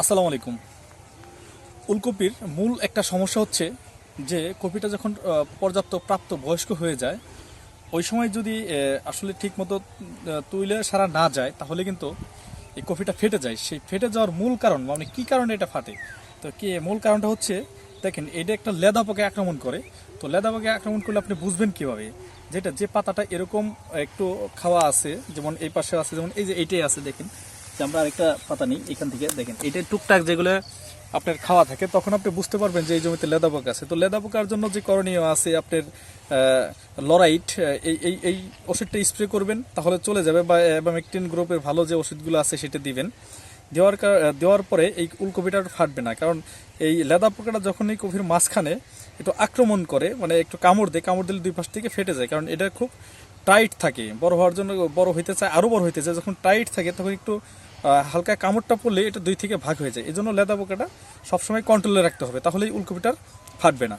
আসসালামু আলাইকুম। উলকপির মূল একটা সমস্যা হচ্ছে যে কপিটা যখন পর্যাপ্ত প্রাপ্ত বয়স্ক হয়ে যায়, ওই সময় যদি আসলে ঠিক মতো তুইলে সারা না যায়, তাহলে কিন্তু এই কপিটা ফেটে যায়। সেই ফেটে যাওয়ার মূল কারণ মানে কি কারণে এটা ফাটে? তো কি মূল কারণটা হচ্ছে, দেখেন, এটা একটা লেদা পোকা আক্রমণ করে। তো লেদা পোকা আক্রমণ করলে আপনি বুঝবেন কীভাবে? যেটা যে পাতাটা এরকম একটু খাওয়া আছে, যেমন এই পাশে আছে, যেমন এই যে এইটাই আছে, দেখেন। যে আমরা আরেকটা পাতা নিই, এখান থেকে দেখেন। এইটাই টুকটাক যেগুলো আপনার খাওয়া থাকে, তখন আপনি বুঝতে পারবেন যে এই জমিতে লেদা পোকা আছে। তো লেদা পোকার জন্য যে করণীয় আছে আপনার লরাইট এই এই এই ওষুধটা স্প্রে করবেন, তাহলে চলে যাবে বা এবং অ্যাবামেকটিন গ্রুপের ভালো যে ওষুধগুলো আছে সেটা দিবেন। দেওয়ার দেওয়ার পরে এই উলকপিটা ফাটবে না, কারণ এই লেদা পোকাটা যখন এই কপির মাঝখানে একটু আক্রমণ করে মানে একটু কামড় দেয়, কামড় দিলে দুই পাশ থেকে ফেটে যায়, কারণ এটা খুব টাইট থাকে, বড় হওয়ার জন্য বড় হইতে চায় আরও বড় হইতে চায়। যখন টাইট থাকে, তখন একটু হালকা কামড়টা পড়লে এটা দুই থেকে ভাগ হয়ে যায়। এই জন্য লেদা পোকাটা সবসময় কন্ট্রোলে রাখতে হবে, তাহলেই উলকপিটার ফাটবে না।